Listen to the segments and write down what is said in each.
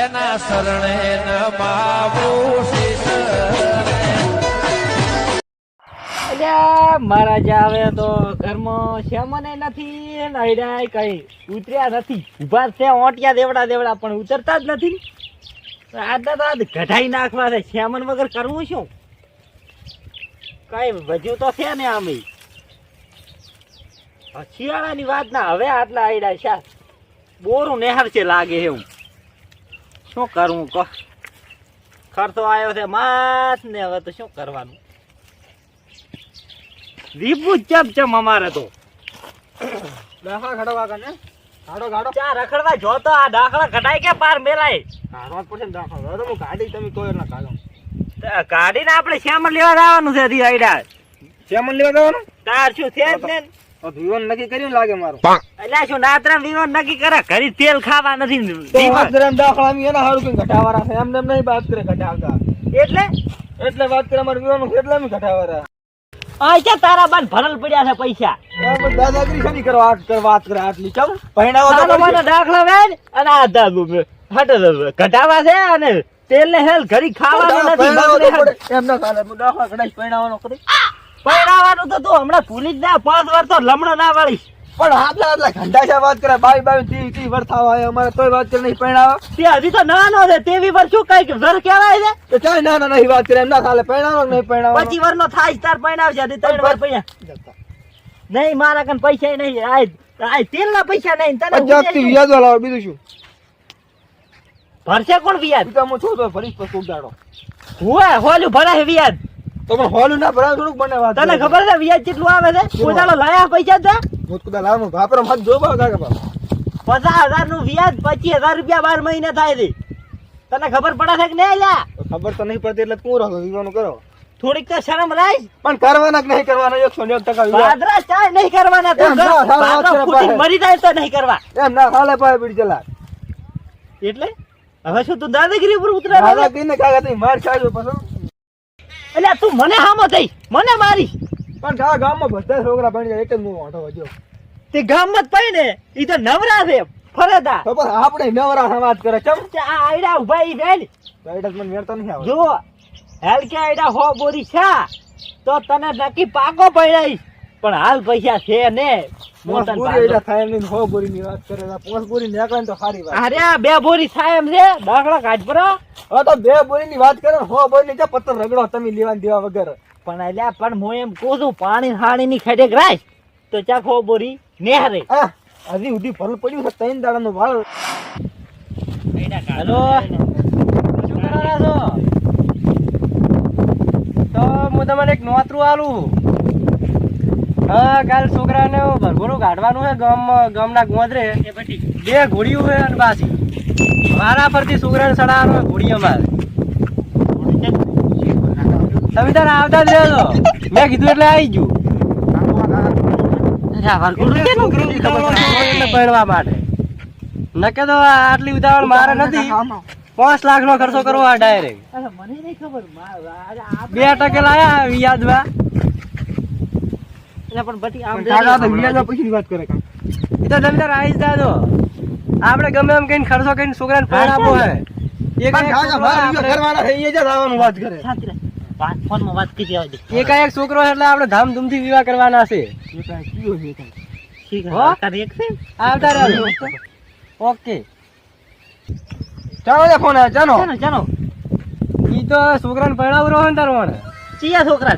એના શરણે નમાવું શીશ અલ્યા, મારા જે તો ઘરમાં શ્યામને નથી ને કઈ ઉતર્યા નથી. ઊભા છે ઓટિયા દેવડા દેવડા, પણ ઉતરતા જ નથી. આદા તો આજ કઢાઈ નાખવા છે. શ્યામન વગર કરવું શું? કઈ વજુ તો છે ને આમે શિયાળાની વાત ના હવે આટલા આયડા છે. બોરું નેહર છે લાગે એવું. શું કરવું કહો? ખર્ચો આવ્યો છે માસ ને હવે તો શું કરવાનું? દીપુ ચમ ચમ અમારે તો. દાખલા ખડવા કને ગાડો ગાડો. ચા રખડવા જોતો આ દાખલા કઢાય કે પાર મેલાય? કાઢવા જ પડશે ને દાખલો. તો હું ગાડી તમે કોઈ ના કાઢો. તો કાઢીને આપણે શ્યામણ લેવા જવાનું છે હજી આઈડા શેમન લેવા જવાનું? તાર શું છે જ ને તો વિવન નક્કી કર્યું લાગે મારું? અલ્યા શું નાત્રા વિવાન નક્કી કરે? ઘરી તેલ ખાવા નથી તો દીવા. વાત કરે એમ દાખલા અમે એના હારું કઈ ઘટાવાળા છે? એમને નહીં વાત કરે ઘટાવતા. એટલે? એટલે વાત કરે અમારે વિવાનું છે એટલે ઘટાવાળા આ તારા બાન ભરલ પડ્યા છે પૈસા? દાદાગીરી શેની કરવા વાત કરે વાત કરે આટલી? ચમ? પહેણાવો તો મને દાખલા વેન અને આ દાદુ હટ ઘટાવા છે અને તેલ ને હેલ ઘરી ખાવાનું નથી. એમ ના ખાલે દાખલા ઘડાઈ પહેણાવાનો કરી. પહેરાવાનું તો તું હમણાં ભૂલી જ ના પાંચ વાર તો લમણો ના વાળીશ. પણ આટલા આટલા ઘંટા છે વાત કરે બાવી બાવી ત્રીસ ત્રીસ વર્થાવા હોય અમારે તોય વાત કરે નહીં પહેણાવા તે હજી તો નાનો છે તેવી પર શું કઈ વર કહેવાય છે? તો ચાલ ના ના નહીં વાત કરે એમ ના ચાલે પહેણાવો નહીં પહેણાવો પછી વાર નો થાય તાર પૈણાવશે હજી ત્રણ વાર પૈયા નહીં મારા કન પૈસા નહીં આય આય તેલ ના પૈસા નહીં તને જાતી વ્યાજ વાળા બીજું શું? ભરશે કોણ વ્યાજ? પિતા હું છું તો ફરી પછી ઉડાડો હુએ હોલું ભરાય વ્યાજ. તો પણ હોલું ના ભરાવ થોડુંક મને વાત તને ખબર છે વ્યાજ કેટલું આવે છે? પોતાનો લાયા પૈસા છે? હું લાવવાનું વાપરો મત જો બાવ કાકા. પચાસ હજારનું વ્યાજ પચીસ હજાર રૂપિયા બાર મહિને થાય છે. તને ખબર પડે છે કે નહીં લ્યા? ખબર તો નહીં પડતી એટલે તું રહો વિવાનું કરો. થોડીક તો શરમ રાખ. પણ કરવાના કે નહીં કરવાના? એકસો ને એક ટકા. ભાદરા ચાય નહીં કરવાના. તો. મરી જાય તો નહીં કરવા. એમ ના હાલે પાય બીડી ચલા એટલે? હવે શું તું દાદાગીરી ઉપર ઉતરે દાદા ને કાકા માર ખાજો પછી. એટલે તું મને હામો થઈ. મને મારી. પણ ગા ગામમાં બધા છોકરા ભણી જાય એક જ હું વધ્યો. તે ગામમાં જ પડી ને ઈ તો નવરા છે ફરતા. તો પણ આપણે નવરા સમાજ કરે ચમ. કે આ આયડા ઊભા ઈ બેન. તો એટલે મને વેરતા નહીં આવે જો હેલ કે આયડા હો બોરી છા. તો તને નક્કી પાકો પડાઈ પણ હાલ પૈસા છે ને. બે બોરી સાહેબ છે. દાખલા કાઢ પરો. હવે તો બે બોરી ની વાત કરો હો બોરી ની ક્યાં પત્તર રગડો તમે લેવા દેવા વગર. પણ અલ્યા પણ હું એમ કહું છું પાણી હાણી ની ખેડે રાખ તો ચા ખો બોરી નેહરે. હા હજી સુધી ભલ પડ્યું છે ત્રણ દાડાનું વાળ. હેલો. શું કરો છો? તો હું તમને એક નોતરું આલું. હા કાલ છોકરાને ભરભરું કાઢવાનું છે ગમ ગમના ગોંદરે. બે ઘોડીઓ છે અને બાસી મારા પરથી છોકરાને સડાવવાનો ઘોડી અમારે. તમે તારે આવતા જ રહેજો. મેં કીધું એટલે આવી ગયું. એટલે ભણવા માટે. નકે તો આટલી ઉતાવળ મારે નથી. પાંચ લાખ નો ખર્ચો કરવો આ ડાયરેક્ટ અરે મને નહીં ખબર. મા- આ- આ- બે ટકે લાયા વ્યાજમાં એટલે પણ બધી આમ કાકા તો વિયાજમાં પૈસાની વાત કરે તો તમે આવી જ દાદો આપણે ગમે એમ કઈ ખર્ચો કરીને છોકરાને પણ આપવો હે એક આપણે- છે, એ જ આવવાનું વાત કરે. શાંતિ રાખ. વાત ફોનમાં વાત કરી આવજે. એક એક છોકરો એટલે આપણે ધામધૂમથી વિવાહ કરવાના છે. હો? ઓકે. ચાલો ફોન ચાલો. ચાલો. ઈ તો છોકરાને પરણાવું રહ્યો ને તારો મને ચિયા છોકરા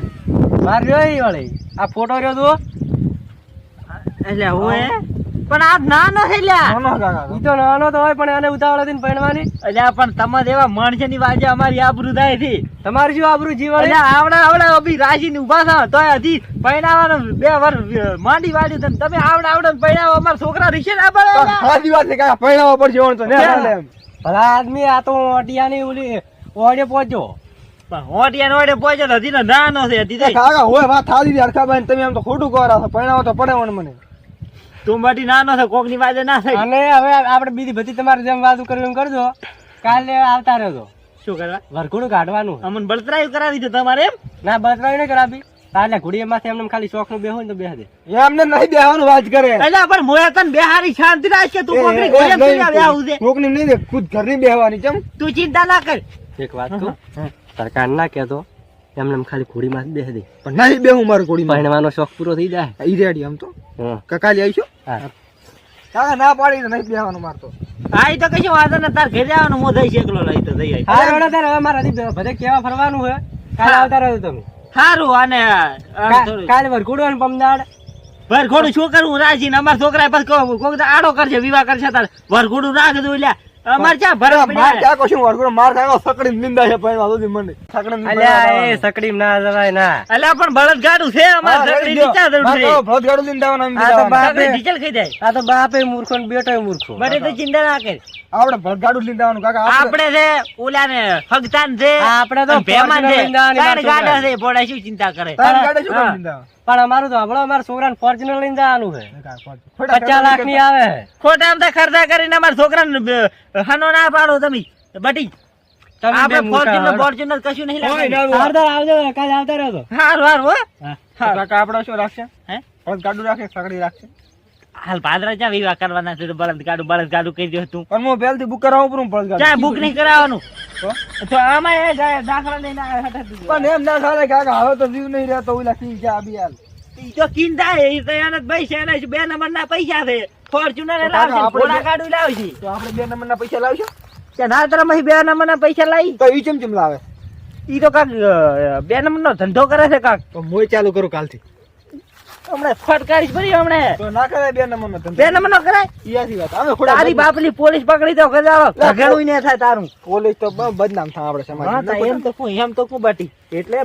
માર રહ્યો ઈ વળી. આ ફોટો રહ્યો તું. એટલે હોય પણ આ નાનો છે લ્યા ઈ તો નાનો તો હોય પણ એને ઉતાવળ હતી ને અલ્યા પણ તમારે એવા માણસે ની વાજે અમારી આબરૂ થાય છે. તમારી શું આબરૂ જીવન આવડા આવડા અભી રાજી ની ઊભા થા તો હજી પૈણાવાનો બે વર માંડી વાળ્યું છે તમે આવડા આવડા પૈણાવો અમારા છોકરા રીશે ના પડે સાચી વાત છે કાકા પરણાવવા પડશે ઓણ તો ને. ભલા આદમી આ તો અટિયાની ઓલી ઓડે પહોંચ્યો હોટિયા હોટે તો હજી નાનો છે હજી કાકા હોય વાત થાળી હરખાભાઈ તમે આમ તો ખોટું કરો છો પરણાવવા તો પડે મને. તું બાટી નાનો છે કોકની વાજે ના થાય. અને હવે આપણે બીજી બધી તમારે જેમ વાતું કરવી એમ કરજો. કાલે આવતા રહેજો. શું કરવા? વરઘોડું કાઢવાનું અમને બળતરાયું કરાવી છે તમારે એમ? ના બળતરાયું નહીં કરાવી. તાલે ઘોડીએ માથે એમને ખાલી શોખનું બેહો ને તો બેહ દે એમને નહીં બેહવાનું વાત કરે. એટલે પણ મોયા તન બેહારી શાંતિ રાખશે તું એ, કોકની એ, ઘોડે નહીં, બેહાવું છે. કોકની નહીં દે ખુદ ઘરની બેહવાની કેમ? તું ચિંતા ના કર. એક વાત કહું સરકાર ના કહેતો એમને એમ ખાલી ઘોડીમાં બેહ દે. પણ નહીં બેહું મારું કોડીમાં પહેણવાનો શોખ પૂરો થઈ જાય. ઈ રેડી આમ તો. હં. કકાલી આવીશું હા. કાકા ના પાડી નહીં બેહવાનું મારતો હા એ તો કશું વાંધો ને તાર ઘરે આવવાનું મો થઈ એકલો લઈ તો જઈ. હા એવડે તાર હવે મારા બધે કેવા ફરવાનું હોય કાલે આવતા રહ્યો તમે. સારું અને કાલે વરઘોડો અને પમદાડ. વરઘોડું શું કરવું? રાજી ને અમારા છોકરા પછી કહો કોક આડો કરશે વિવાહ કરશે તાર. વરઘોડું રાખ દઉં એટલે અમારે ચા ભરત માર ક્યાં કશું વરઘોડો માર ખાયો સકડી નિંદા છે પણ વાંધો મને. સકડી અલ્યા એ સકડી ના જવાય ના. અલ્યા પણ બળદ ગાડું છે અમારે સગડી નીચા જરૂર છે. ભરત ગાડું લઈને જવાનું આ તો જવાનું. ડીઝલ ખાઈ જાય. આ તો બાપે મૂર્ખો ને બેટો મૂર્ખો. તો ચિંતા ના કર. આપણે ભરત ગાડું લઈને કાકા આપણે છે ઓલા ને ફગતાન છે હા, આપણે તો ભેમાન છે. ત્રણ ગાડા છે પોડા શું ચિંતા કરે? ગાડી શું. પણ અમારું તો હમણાં અમારા છોકરાને ફોર્ચ્યુનર લઈને જવાનું છે. પચાસ લાખની આવે ખોટા આમ ખર્ચા કરીને અમારા છોકરાને હનો ના પાડો તમે. બટી આપણે શું રાખશે? હે? ગાડું રાખે સકડી રાખશે હાલ ભાદરા ચા વિવાહ કરવાના છે? બળદ ગાડું બળદ ગાડું કહી દો તું. પણ હું પહેલથી બુક કરાવું પડું બળદ ગાડું. ચા બુક નહીં કરાવવાનું? તો? આમાં એ જાય દાખલા નહીં પણ એમ ના ચાલે કાકા હવે તો જીવ નહીં રહેતો ઓલા કિંગ છે આબી હાલ તો કિંગ થાય એ તો એને પૈસા એના બે નંબર ના પૈસા છે. ફોર્ચ્યુનર લાવશે ઘોડા ગાડું લાવશે. તો આપણે બે નંબરના પૈસા લાવશું? કે ના તારા અહીં બે નંબર ના પૈસા લાવી? તો ઈ ચમ ચમ લાવે? ઈ તો કાક બે નંબર નો ધંધો કરે છે કાક. તો મોય ચાલુ કરું કાલથી. હમણાં ફટકારીશ ભરી હમણાં. તો ના કરાય બે નંબરનો ધંધો. બે નંબર નો કરાય? ઈ વાત. અમે ખોડા તારી બાપલી પોલીસ પકડી તો ગજાળો ઘઘેડું ને થાય તારું. પોલીસ તો બદનામ થાય આપણે સમાજ એમ તો કું એમ તો કું બાટી. એટલે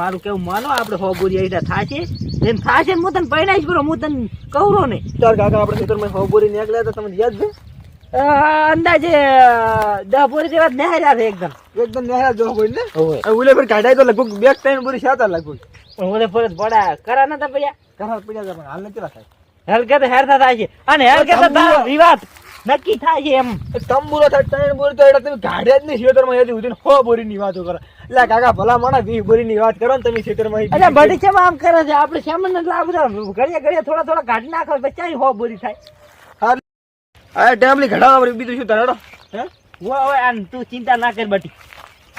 મારું કેવું માનો આપણે હો બોરી થાશે એમ થાશે ને હું તને પૈણાઈશ બરો હું તને કહું ને ચાર કાકા આપણે ખેતરમાં હોબોરી નીકળ્યા હતા તમને યાદ છે? અંદાજે દહ બોરી જેવા નહેર્યા છે એકદમ. એકદમ નેહરા જો હોય ને? ઓવે ઉલે પર કાઢાય તો લગભગ બે ત્રણ બોરી સાતા લગભગ. પણ ફરજ પડ્યા કરા નતા પડ્યા? કરા પડ્યા પણ હાલ નથી રાખાય હલકે તો હેરતા થાય છે અને હલકે તો તારો વિવાદ નક્કી થાય છે એમ. તંબુરો થાય ત્રણ બોરી તો એટલે તમે ગાડ્યા જ નહીં ખેતરમાં હેતી ઉધીને હો બોરી ની વાતો કરો. એટલે કાકા ભલા માણા વીસ બોરી ની વાત કરો ને તમે ખેતરમાં એટલે બધી કેમ આમ કરે છે? આપણે સામાન્ય જ લાભ ઘડીએ ઘડીએ થોડા થોડા કાઢી નાખો બચ્ચા હો બોરી થાય? આ ટેબલી ઘડાવા બીજું શું તરડો હે? વો હવે તું ચિંતા ના કર બટી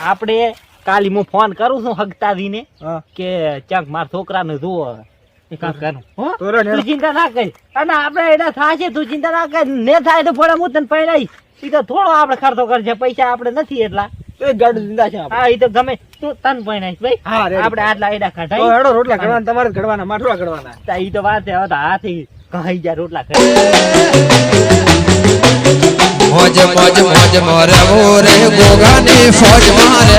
આપણે કાલી હું ફોન કરું છું હગતાદીને હા. કે ક્યાંક મારા છોકરાને જુઓ. એ ચિંતા ના કર. અને આપણે એના થાશે તું ચિંતા ના કર. ને થાય તો ફોડા હું તને પૈણાઈ ઈ તો થોડો આપડે ખર્ચો કરશે. પૈસા આપડે નથી એટલા. તો એક ગાડું જિંદા છે આપણે. હા ઈ તો ગમે. તું તને પૈણાઈશ ભાઈ. હા, ready. આપણે આટલા એડા તો કાઢાઈ હેડો રોટલા ઘડવાના તમારે જ ઘડવાના માઠવા ઘડવાના તા ઈ તો વાત છે હવે હાથી રોટલા ખાઈ. મોજ મોજ મોજ મોરે મોરે ગોગાની ફોજ મારે